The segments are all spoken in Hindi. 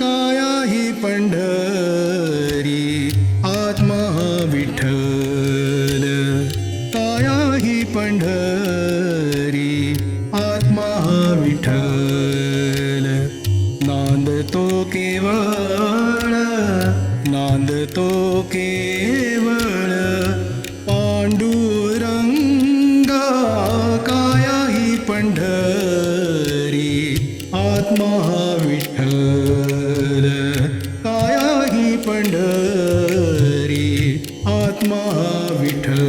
काया ही पंढरी आत्मा विठ्ठल। काया पंढरी आत्मा विठ्ठल। काया ही पंढरी, आत्मा विठ्ठल।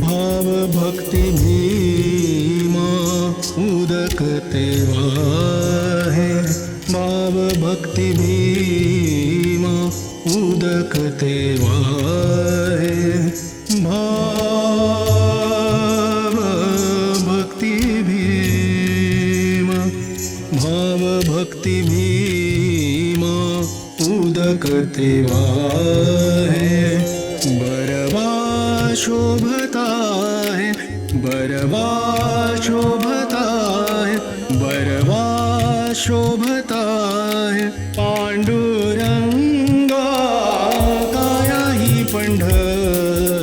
भाव भक्ति भीमा उदक तेव्हा है। भाव भक्ति भीमा उदक तेव्हा है भाव भक्ति भीमा, भाव भक्ति भीमा उदक तेव्हा है बरवा शोभता है, बरवा शोभता है, बरवा शोभता है। पांडुरंगा her.